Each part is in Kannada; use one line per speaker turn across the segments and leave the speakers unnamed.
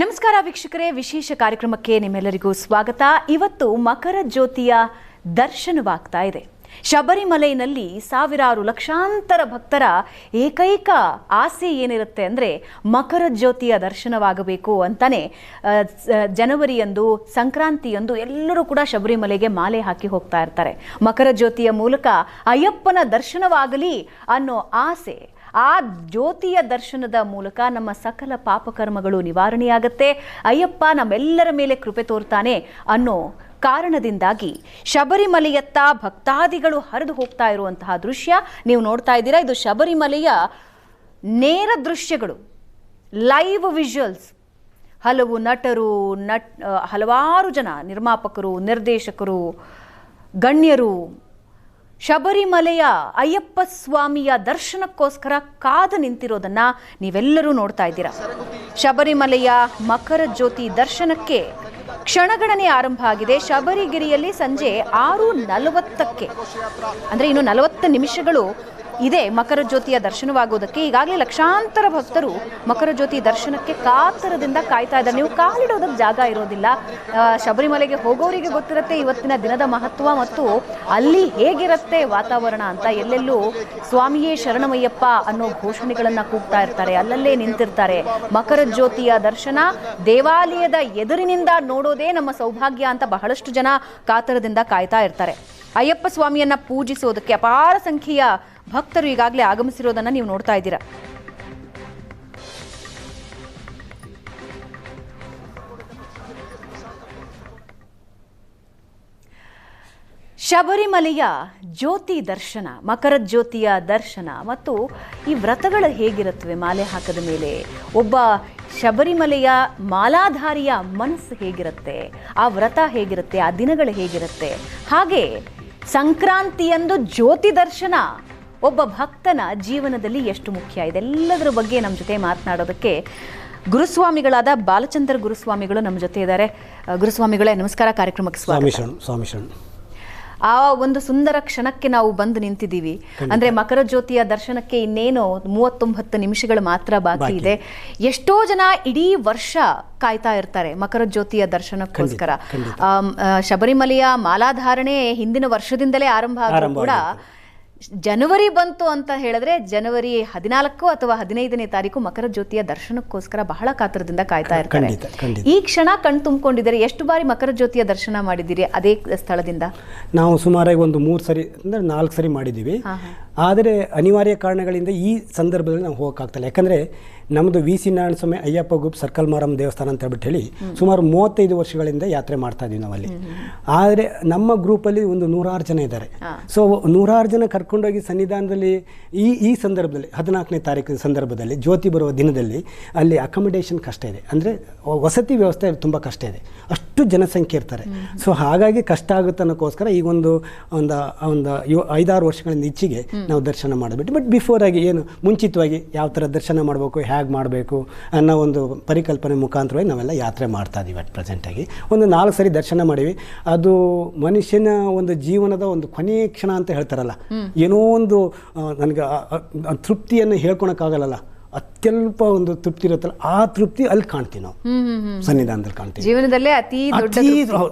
ನಮಸ್ಕಾರ ವೀಕ್ಷಕರೇ, ವಿಶೇಷ ಕಾರ್ಯಕ್ರಮಕ್ಕೆ ನಿಮ್ಮೆಲ್ಲರಿಗೂ ಸ್ವಾಗತ. ಇವತ್ತು ಮಕರ ಜ್ಯೋತಿಯ ದರ್ಶನವಾಗ್ತಾ ಇದೆ. ಶಬರಿಮಲೆಯಲ್ಲಿ ಸಾವಿರಾರು ಲಕ್ಷಾಂತರ ಭಕ್ತರ ಏಕೈಕ ಆಸೆ ಏನಿರುತ್ತೆ ಅಂದರೆ ಮಕರ ಜ್ಯೋತಿಯ ದರ್ಶನವಾಗಬೇಕು ಅಂತಲೇ ಜನವರಿಯಂದು, ಸಂಕ್ರಾಂತಿಯಂದು ಎಲ್ಲರೂ ಕೂಡ ಶಬರಿಮಲೆಗೆ ಮಾಲೆ ಹಾಕಿ ಹೋಗ್ತಾ ಇರ್ತಾರೆ. ಮಕರ ಜ್ಯೋತಿಯ ಮೂಲಕ ಅಯ್ಯಪ್ಪನ ದರ್ಶನವಾಗಲಿ ಅನ್ನೋ ಆಸೆ ಆ ಜ್ಯೋತಿಯ ದರ್ಶನದ ಮೂಲಕ ನಮ್ಮ ಸಕಲ ಪಾಪಕರ್ಮಗಳು ನಿವಾರಣೆಯಾಗತ್ತೆ. ಅಯ್ಯಪ್ಪ ನಮ್ಮೆಲ್ಲರ ಮೇಲೆ ಕೃಪೆ ತೋರ್ತಾನೆ ಅನ್ನೋ ಕಾರಣದಿಂದಾಗಿ ಶಬರಿಮಲೆಯತ್ತ ಭಕ್ತಾದಿಗಳು ಹರಿದು ಹೋಗ್ತಾ ಇರುವಂತಹ ದೃಶ್ಯ ನೀವು ನೋಡ್ತಾ ಇದ್ದೀರಾ. ಇದು ಶಬರಿಮಲೆಯ ನೇರ ದೃಶ್ಯಗಳು ಲೈವ್ ವಿಜುವಲ್ಸ್ ಹಲವು ನಟರು, ನಟ್, ಹಲವಾರು ಜನ ನಿರ್ಮಾಪಕರು, ನಿರ್ದೇಶಕರು, ಗಣ್ಯರು ಶಬರಿಮಲೆಯ ಅಯ್ಯಪ್ಪ ಸ್ವಾಮಿಯ ದರ್ಶನಕ್ಕೋಸ್ಕರ ಕಾದು ನಿಂತಿರೋದನ್ನ ನೀವೆಲ್ಲರೂ ನೋಡ್ತಾ ಇದ್ದೀರಾ. ಶಬರಿಮಲೆಯ ಮಕರ ಜ್ಯೋತಿ ದರ್ಶನಕ್ಕೆ ಕ್ಷಣಗಣನೆ ಆರಂಭ ಆಗಿದೆ. ಶಬರಿಗಿರಿಯಲ್ಲಿ ಸಂಜೆ ಆರು ನಲವತ್ತಕ್ಕೆ. ಅಂದ್ರೆ ಇನ್ನು ನಲವತ್ತು ನಿಮಿಷಗಳು ಇದೆ ಮಕರ ಜ್ಯೋತಿಯ ದರ್ಶನವಾಗುವುದಕ್ಕೆ ಈಗಾಗಲೇ ಲಕ್ಷಾಂತರ ಭಕ್ತರು ಮಕರ ಜ್ಯೋತಿ ದರ್ಶನಕ್ಕೆ ಕಾತರದಿಂದ ಕಾಯ್ತಾ ಇದ್ದಾರೆ. ನೀವು ಕಾಲಿಡೋದಕ್ಕೆ ಜಾಗ ಇರೋದಿಲ್ಲ. ಶಬರಿಮಲೆಗೆ ಹೋಗೋರಿಗೆ ಗೊತ್ತಿರುತ್ತೆ ಇವತ್ತಿನ ದಿನದ ಮಹತ್ವ ಮತ್ತು ಅಲ್ಲಿ ಹೇಗಿರುತ್ತೆ ವಾತಾವರಣ ಅಂತ ಎಲ್ಲೆಲ್ಲೂ ಸ್ವಾಮಿಯೇ ಶರಣಮಯ್ಯಪ್ಪ ಅನ್ನೋ ಘೋಷಣೆಗಳನ್ನ ಕೂಗ್ತಾ ಇರ್ತಾರೆ. ಅಲ್ಲಲ್ಲೇ ನಿಂತಿರ್ತಾರೆ. ಮಕರ ಜ್ಯೋತಿಯ ದರ್ಶನ ದೇವಾಲಯದ ಎದುರಿನಿಂದ ನೋಡೋದೇ ನಮ್ಮ ಸೌಭಾಗ್ಯ ಅಂತ ಬಹಳಷ್ಟು ಜನ ಕಾತರದಿಂದ ಕಾಯ್ತಾ ಇರ್ತಾರೆ. ಅಯ್ಯಪ್ಪ ಸ್ವಾಮಿಯನ್ನ ಪೂಜಿಸೋದಕ್ಕೆ ಅಪಾರ ಸಂಖ್ಯೆಯ ಭಕ್ತರು ಈಗಾಗಲೇ ಆಗಮಿಸಿರೋದನ್ನ ನೀವು ನೋಡ್ತಾ ಇದ್ದೀರಾ. ಶಬರಿಮಲೆಯ ಜ್ಯೋತಿ ದರ್ಶನ, ಮಕರ ಜ್ಯೋತಿಯ ದರ್ಶನ ಮತ್ತು ಈ ವ್ರತಗಳು ಹೇಗಿರುತ್ತವೆ? ಮಾಲೆ ಹಾಕದ ಮೇಲೆ ಒಬ್ಬ ಶಬರಿಮಲೆಯ ಮಾಲಾಧಾರಿಯ ಮನಸ್ಸು ಹೇಗಿರುತ್ತೆ? ಆ ವ್ರತ ಹೇಗಿರುತ್ತೆ? ಆ ದಿನಗಳು ಹೇಗಿರುತ್ತೆ? ಹಾಗೆ ಸಂಕ್ರಾಂತಿಯಂದು ಜ್ಯೋತಿ ದರ್ಶನ ಒಬ್ಬ ಭಕ್ತನ ಜೀವನದಲ್ಲಿ ಎಷ್ಟು ಮುಖ್ಯ? ಇದೆಲ್ಲದರ ಬಗ್ಗೆ ನಮ್ಮ ಜೊತೆ ಮಾತನಾಡೋದಕ್ಕೆ ಗುರುಸ್ವಾಮಿಗಳಾದ ಬಾಲಚಂದ್ರ ಗುರುಸ್ವಾಮಿಗಳು ನಮ್ಮ ಜೊತೆ ಇದ್ದಾರೆ. ಗುರುಸ್ವಾಮಿಗಳೇ ನಮಸ್ಕಾರ ಕಾರ್ಯಕ್ರಮಕ್ಕೆ ಸ್ವಾಗತ.
ಸ್ವಾಮಿ ಸ್ವಾಮಿ
ಆ ಒಂದು ಸುಂದರ ಕ್ಷಣಕ್ಕೆ ನಾವು ಬಂದು ನಿಂತಿದ್ದೀವಿ. ಅಂದ್ರೆ ಮಕರ ಜ್ಯೋತಿಯ ದರ್ಶನಕ್ಕೆ ಇನ್ನೇನು ಮೂವತ್ತೊಂಬತ್ತು ನಿಮಿಷಗಳು ಮಾತ್ರ ಬಾಕಿ. ಇದೆ. ಎಷ್ಟೋ ಜನ ಇಡೀ ವರ್ಷ ಕಾಯ್ತಾ ಇರ್ತಾರೆ ಮಕರ ಜ್ಯೋತಿಯ ದರ್ಶನಕ್ಕೋಸ್ಕರ. ಶಬರಿಮಲೆಯ ಮಾಲಾಧಾರಣೆ ಹಿಂದಿನ ವರ್ಷದಿಂದಲೇ ಆರಂಭ ಆದರೂ ಕೂಡ ಜನವರಿ ಬಂತು ಅಂತ ಹೇಳಿದ್ರೆ ಜನವರಿ ಹದಿನಾಲ್ಕು ಅಥವಾ ಹದಿನೈದನೇ ತಾರೀಕು ಮಕರ ಜ್ಯೋತಿಯ ದರ್ಶನಕ್ಕೋಸ್ಕರ ಬಹಳ ಕಾತರದಿಂದ ಕಾಯ್ತಾ ಇರ್ತಾರೆ. ಈ ಕ್ಷಣ ಕಣ್ ತುಂಬಿಕೊಂಡಿದ್ದಾರೆ ಎಷ್ಟು ಬಾರಿ ಮಕರ ಜ್ಯೋತಿಯ ದರ್ಶನ ಮಾಡಿದ್ದೀರಿ ಅದೇ ಸ್ಥಳದಿಂದ?
ನಾವು ಸುಮಾರಾಗಿ ಒಂದು ಮೂರು ಸರಿ ಅಂದ್ರೆ ನಾಲ್ಕು ಸರಿ ಮಾಡಿದ್ದೀವಿ. ಆದರೆ ಅನಿವಾರ್ಯ ಕಾರಣಗಳಿಂದ ಈ ಸಂದರ್ಭದಲ್ಲಿ ನಾವು ಹೋಗೋಕ್ಕಾಗ್ತಿಲ್ಲ. ಯಾಕಂದರೆ ನಮ್ಮದು ವಿ ಸಿ ನಾರಾಯಣ ಸ್ವಾಮಿ ಅಯ್ಯಪ್ಪ ಗುಪ್ ಸರ್ಕಲ್ ಮಾರಮ್ಮ ದೇವಸ್ಥಾನ ಅಂತ ಹೇಳ್ಬಿಟ್ಟು ಹೇಳಿ ಸುಮಾರು ಮೂವತ್ತೈದು ವರ್ಷಗಳಿಂದ ಯಾತ್ರೆ ಮಾಡ್ತಾ ಇದ್ದೀವಿ ನಾವಲ್ಲಿ. ಆದರೆ ನಮ್ಮ ಗ್ರೂಪಲ್ಲಿ ಒಂದು ನೂರಾರು ಜನ ಇದ್ದಾರೆ. ಸೊ ನೂರಾರು ಜನ ಕರ್ಕೊಂಡೋಗಿ ಸನ್ನಿಧಾನದಲ್ಲಿ ಈ ಈ ಸಂದರ್ಭದಲ್ಲಿ ಹದಿನಾಲ್ಕನೇ ತಾರೀಕು ಸಂದರ್ಭದಲ್ಲಿ ಜ್ಯೋತಿ ಬರುವ ದಿನದಲ್ಲಿ ಅಲ್ಲಿ ಅಕಾಮಿಡೇಷನ್ ಕಷ್ಟ ಇದೆ. ಅಂದರೆ ವಸತಿ ವ್ಯವಸ್ಥೆ ತುಂಬ ಕಷ್ಟ ಇದೆ. ಅಷ್ಟು ಜನಸಂಖ್ಯೆ ಇರ್ತಾರೆ. ಸೊ ಹಾಗಾಗಿ ಕಷ್ಟ ಆಗುತ್ತೆ ಅನ್ನೋಕ್ಕೋಸ್ಕರ ಈಗ ಒಂದು ಒಂದು ಒಂದು ಐದಾರು ವರ್ಷಗಳಿಂದ ಈಚೆಗೆ ನಾವು ದರ್ಶನ ಮಾಡಿಬಿಟ್ಟು ಬಟ್ ಬಿಫೋರ್ ಆಗಿ ಏನು ಮುಂಚಿತವಾಗಿ ಯಾವ ಥರ ದರ್ಶನ ಮಾಡಬೇಕು ಹೇಗೆ ಮಾಡಬೇಕು ಅನ್ನೋ ಒಂದು ಪರಿಕಲ್ಪನೆ ಮುಖಾಂತರವಾಗಿ ನಾವೆಲ್ಲ ಯಾತ್ರೆ ಮಾಡ್ತಾ ಇದ್ದೀವಿ ಅಟ್ ಪ್ರೆಸೆಂಟಾಗಿ ಒಂದು ನಾಲ್ಕು ಸರಿ ದರ್ಶನ ಮಾಡಿವಿ. ಅದು ಮನುಷ್ಯನ ಒಂದು ಜೀವನದ ಒಂದು ಕೊನೆಯ ಕ್ಷಣ ಅಂತ ಹೇಳ್ತಾರಲ್ಲ. ಏನೋ ಒಂದು ನನಗೆ ತೃಪ್ತಿಯನ್ನು ಹೇಳ್ಕೊಳಕ್ಕಾಗಲ್ಲ ಅತ್ಯಲ್ಪ ಒಂದು ತೃಪ್ತಿ ಇರುತ್ತಲ್ಲ ಆ ತೃಪ್ತಿ ಅಲ್ಲಿ ಕಾಣ್ತೀವಿ ನಾವು. ಸನ್ನಿಧಾನದಲ್ಲಿ ಕಾಣ್ತೀವಿ.
ಜೀವನದಲ್ಲೇ ಅತಿ
ಅತಿ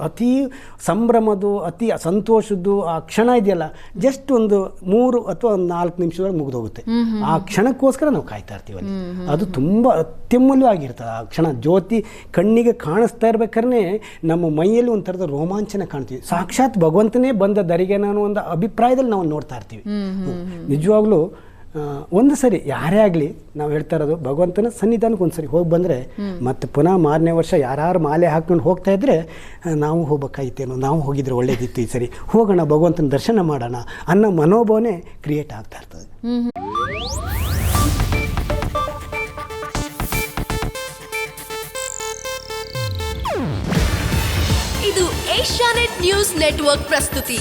ಅತಿ ಸಂಭ್ರಮದ್ದು ಅತಿ ಸಂತೋಷದ್ದು ಆ ಕ್ಷಣ ಇದೆಯಲ್ಲ ಜಸ್ಟ್ ಒಂದು ಮೂರು ಅಥವಾ ಒಂದು ನಾಲ್ಕು ನಿಮಿಷದೊಳಗೆ ಮುಗಿದೋಗುತ್ತೆ. ಆ ಕ್ಷಣಕ್ಕೋಸ್ಕರ ನಾವು ಕಾಯ್ತಾ ಇರ್ತೀವಿ ಅಲ್ಲಿ. ಅದು ತುಂಬ ಅತ್ಯಮೂಲ್ಯವಾಗಿರ್ತದೆ ಆ ಕ್ಷಣ ಜ್ಯೋತಿ ಕಣ್ಣಿಗೆ ಕಾಣಿಸ್ತಾ ಇರ್ಬೇಕಾದ್ರೆ ನಮ್ಮ ಮೈಯಲ್ಲಿ ಒಂಥರದ ಥರದ ರೋಮಾಂಚನ ಕಾಣ್ತೀವಿ. ಸಾಕ್ಷಾತ್ ಭಗವಂತನೇ ಬಂದ ದರಿಗೆ ನಾನು ಒಂದು ಅಭಿಪ್ರಾಯದಲ್ಲಿ ನಾವು ನೋಡ್ತಾ ಇರ್ತೀವಿ. ನಿಜವಾಗ್ಲೂ ಒಂದು ಸರಿ ಯಾರೇ ಆಗಲಿ ನಾವು ಹೇಳ್ತಾ ಇರೋದು, ಭಗವಂತನ ಸನ್ನಿಧಾನಕ್ಕೆ ಒಂದು ಸರಿ ಹೋಗಿ ಬಂದರೆ ಮತ್ತೆ ಪುನಃ ಮಾರನೇ ವರ್ಷ ಯಾರು ಮಾಲೆ ಹಾಕ್ಕೊಂಡು ಹೋಗ್ತಾ ಇದ್ದರೆ ನಾವು ಹೋಗ್ಬೇಕಾಯ್ತೇನೋ ನಾವು ಹೋಗಿದ್ರೆ ಒಳ್ಳೇದಿತ್ತು ಈ ಸರಿ. ಹೋಗೋಣ, ಭಗವಂತನ ದರ್ಶನ ಮಾಡೋಣ ಅನ್ನೋ ಮನೋಭಾವನೆ ಕ್ರಿಯೇಟ್ ಆಗ್ತಾ ಇರ್ತದೆ.
ಇದು ಏಷ್ಯಾನೆಟ್ ನ್ಯೂಸ್ ನೆಟ್ವರ್ಕ್ ಪ್ರಸ್ತುತಿ.